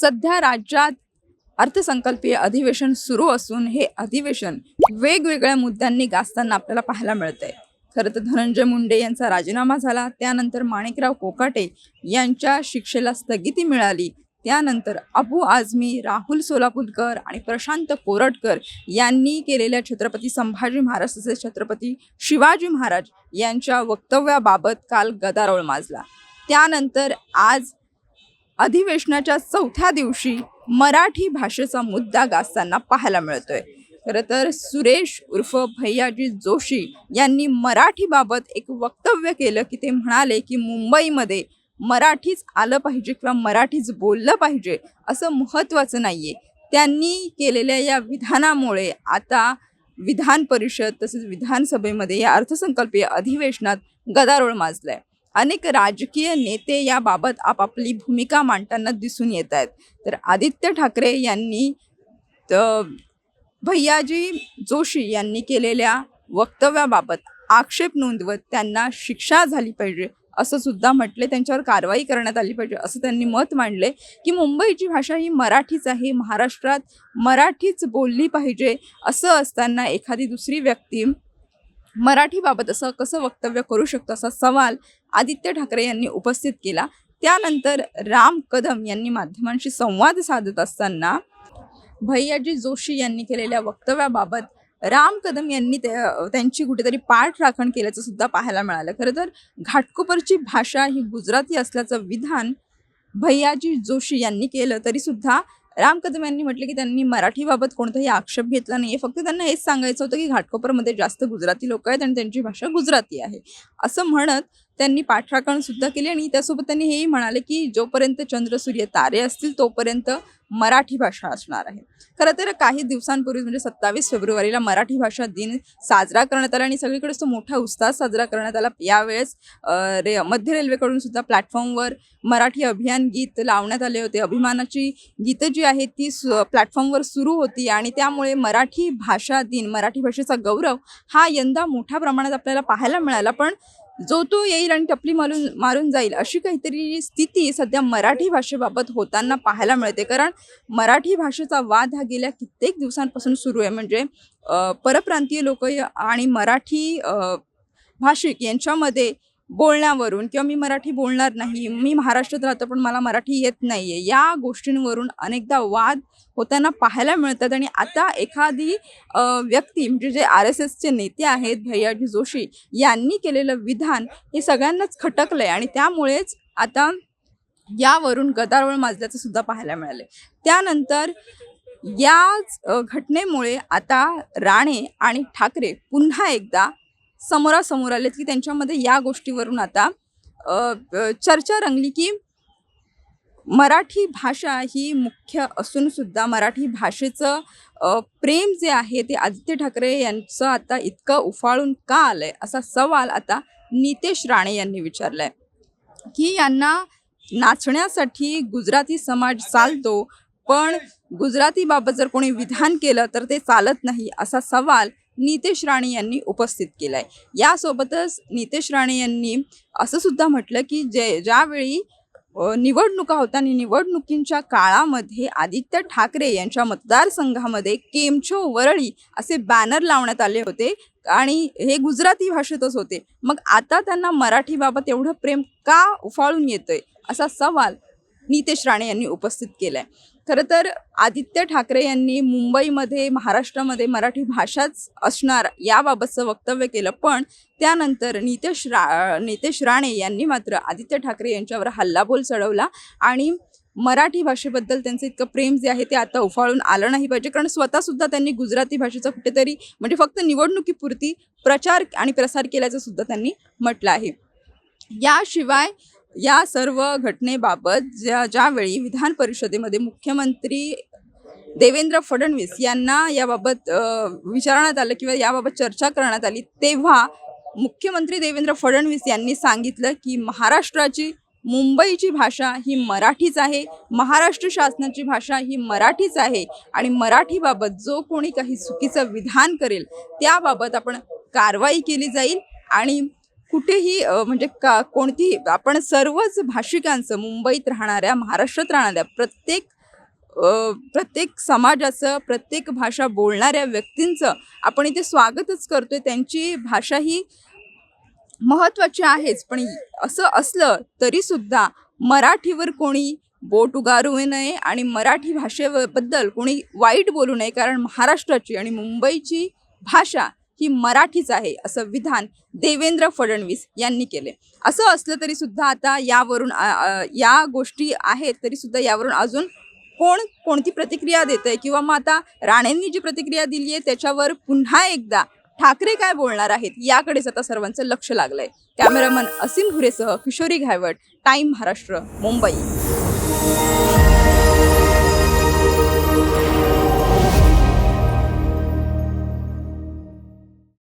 सध्या राज्यात अर्थसंकल्पीय अधिवेशन सुरू असून हे अधिवेशन वेगवेगळ्या मुद्द्यांनी गाजताना आपल्याला पाहायला मिळतंय. खरं तर धनंजय मुंडे यांचा राजीनामा झाला त्यानंतर माणिकराव कोकाटे यांच्या शिक्षेला स्थगिती मिळाली त्यानंतर अबू आझमी राहुल सोलापूरकर आणि प्रशांत कोरटकर यांनी केलेल्या छत्रपती संभाजी महाराज तसेच छत्रपती शिवाजी महाराज यांच्या वक्तव्याबाबत काल गदारोळ माजला. त्यानंतर आज अधिवेशनाच्या चौथ्या दिवशी मराठी भाषेचा मुद्दा गाजताना पाहायला मिळतोय. खरं तर सुरेश उर्फ भैयाजी जोशी यांनी मराठीबाबत एक वक्तव्य केलं की ते म्हणाले की मुंबईमध्ये मराठीच आलं पाहिजे किंवा मराठीच बोललं पाहिजे असं महत्त्वाचं नाही आहे त्यांनी केलेल्या या विधानामुळे आता विधान परिषद तसेच विधानसभेमध्ये या अर्थसंकल्पीय अधिवेशनात गदारोळ माजलाय. अनेक राजकीय नेते याबाबत आपापली भूमिका मांडताना दिसून येत आहेत. तर आदित्य ठाकरे यांनी भैयाजी जोशी यांनी केलेल्या वक्तव्याबाबत आक्षेप नोंदवत त्यांना शिक्षा झाली पाहिजे असं सुद्धा म्हटले. त्यांच्यावर कारवाई करण्यात आली पाहिजे असं त्यांनी मत मांडले की मुंबईची भाषा ही मराठीच आहे. महाराष्ट्रात मराठीच बोलली पाहिजे असं असताना एखादी दुसरी व्यक्ती मराठीबाबत असं कसं वक्तव्य करू शकतो असा सवाल आदित्य ठाकरे यांनी उपस्थित केला. त्यानंतर राम कदम यांनी माध्यमांशी संवाद साधत असताना भैयाजी जोशी यांनी केलेल्या वक्तव्याबाबत राम कदम यांनी त्यांची कुठेतरी पाठ राखण केल्याचं सुद्धा पाहायला मिळालं. खरं तर घाटकोपरची भाषा ही गुजराती असल्याचं विधान भैयाजी जोशी यांनी केलं. तरी सुद्धा राम कदम यांनी म्हटलं की त्यांनी मराठीबाबत कोणताही आक्षेप घेतला नाही फक्त त्यांना हेच सांगायचं होतं की घाटकोपरमध्ये जास्त गुजराती लोक आहेत आणि त्यांची भाषा गुजराती आहे. असं म्हणत त्यांनी पाठराखण सुद्धा केली आणि त्यासोबत त्यांनी हेही म्हणाले की जोपर्यंत चंद्र सूर्य तारे असतील तोपर्यंत मराठी भाषा असणार आहे. खरं तर काही दिवसांपूर्वी म्हणजे सत्तावीस फेब्रुवारीला मराठी भाषा दिन साजरा करण्यात आला आणि सगळीकडेच तो मोठा उत्साह साजरा करण्यात आला. यावेळेस रे मध्य रेल्वेकडून सुद्धा प्लॅटफॉर्मवर मराठी अभियान गीत लावण्यात आले होते. अभिमानाची गीतं जी आहेत ती सु प्लॅटफॉर्मवर सुरू होती आणि त्यामुळे मराठी भाषा दिन मराठी भाषेचा गौरव हा यंदा मोठ्या प्रमाणात आपल्याला पाहायला मिळाला. पण जो तो येईल आणि टपली मारून मारून जाईल अशी काहीतरी स्थिती सध्या मराठी भाषेबाबत होताना पाहायला मिळते. कारण मराठी भाषेचा वाद हा गेल्या कित्येक दिवसांपासून सुरू आहे. म्हणजे परप्रांतीय लोक आणि मराठी भाषिक यांच्यामध्ये बोलण्यावरून किंवा मी मराठी बोलणार नाही मी महाराष्ट्रात राहतो पण मला मराठी येत नाही आहे या गोष्टींवरून अनेकदा वाद होताना पाहायला मिळतात आणि आता एखादी व्यक्ती म्हणजे जे आर एस एसचे नेते आहेत भैयाजी जोशी यांनी केलेलं विधान हे सगळ्यांनाच खटकलं आहे आणि त्यामुळेच आता यावरून गदारोळ माजल्याचं सुद्धा पाहायला मिळालं त्यानंतर याच घटनेमुळे आता राणे आणि ठाकरे पुन्हा एकदा समोरासमोर आलेत की त्यांच्यामध्ये या गोष्टीवरून आता चर्चा रंगली की मराठी भाषा ही मुख्य असूनसुद्धा मराठी भाषेचं प्रेम जे आहे ते आदित्य ठाकरे यांचं आता इतकं उफाळून का आलं आहे असा सवाल आता नितेश राणे यांनी विचारलाय. की यांना नाचण्यासाठी गुजराती समाज चालतो पण गुजरातीबाबत जर कोणी विधान केलं तर ते चालत नाही असा सवाल नितेश राणे यांनी उपस्थित केलाय. यासोबतच नितेश राणे यांनी असं सुद्धा म्हटलं की जे ज्यावेळी निवडणुका होत्या आणि निवडणुकींच्या काळामध्ये आदित्य ठाकरे यांच्या मतदारसंघामध्ये केमछो वरळी असे बॅनर लावण्यात आले होते आणि हे गुजराती भाषेतच होते. मग आता त्यांना मराठीबाबत एवढं प्रेम का उफाळून येतंय? असा सवाल नितेश राणे यांनी उपस्थित केला आहे खरं तर आदित्य ठाकरे यांनी मुंबईमध्ये महाराष्ट्रामध्ये मराठी भाषाच असणार याबाबतचं वक्तव्य केलं. पण त्यानंतर नितेश रा नितेश राणे यांनी मात्र आदित्य ठाकरे यांच्यावर हल्लाबोल चढवला आणि मराठी भाषेबद्दल त्यांचं इतकं प्रेम जे आहे ते आता उफाळून आलं नाही पाहिजे. कारण स्वतःसुद्धा त्यांनी गुजराती भाषेचा कुठेतरी म्हणजे फक्त निवडणुकीपुरती प्रचार आणि प्रसार केल्याचं सुद्धा त्यांनी म्हटलं आहे. याशिवाय या सर्व घटनेबाबत ज्या ज्यावेळी विधान परिषदेमध्ये मुख्यमंत्री देवेंद्र फडणवीस यांना याबाबत विचारण्यात आलं किंवा याबाबत चर्चा करण्यात आली तेव्हा मुख्यमंत्री देवेंद्र फडणवीस यांनी सांगितलं की महाराष्ट्राची मुंबईची भाषा ही मराठीच आहे महाराष्ट्र शासनाची भाषा ही मराठीच आहे आणि मराठीबाबत जो कोणी काही चुकीचं विधान करेल त्याबाबत आपण कारवाई केली जाईल आणि कुठेही म्हणजे का कोणतीही आपण सर्वच भाषिकांचं मुंबईत राहणाऱ्या महाराष्ट्रात राहणाऱ्या प्रत्येक प्रत्येक समाजाचं प्रत्येक भाषा बोलणाऱ्या व्यक्तींचं आपण इथे स्वागतच करतो आहे त्यांची भाषा ही महत्त्वाची आहेच. पण असं असलं तरीसुद्धा मराठीवर कोणी बोट उगारू नये आणि मराठी भाषेबद्दल कोणी वाईट बोलू नये कारण महाराष्ट्राची आणि मुंबईची भाषा ही मराठीच आहे असं विधान देवेंद्र फडणवीस यांनी केले. असं असलं तरी सुद्धा आता यावरून या गोष्टी आहेत तरी सुद्धा यावरून अजून कोण कोणती प्रतिक्रिया देत आहे किंवा मग आता राणेंनी जी प्रतिक्रिया दिली आहे त्याच्यावर पुन्हा एकदा ठाकरे काय बोलणार आहेत? याकडेच आता सर्वांचं लक्ष लागलंय. कॅमेरामन असीम घुरेसह किशोरी घायवट टाईम महाराष्ट्र मुंबई.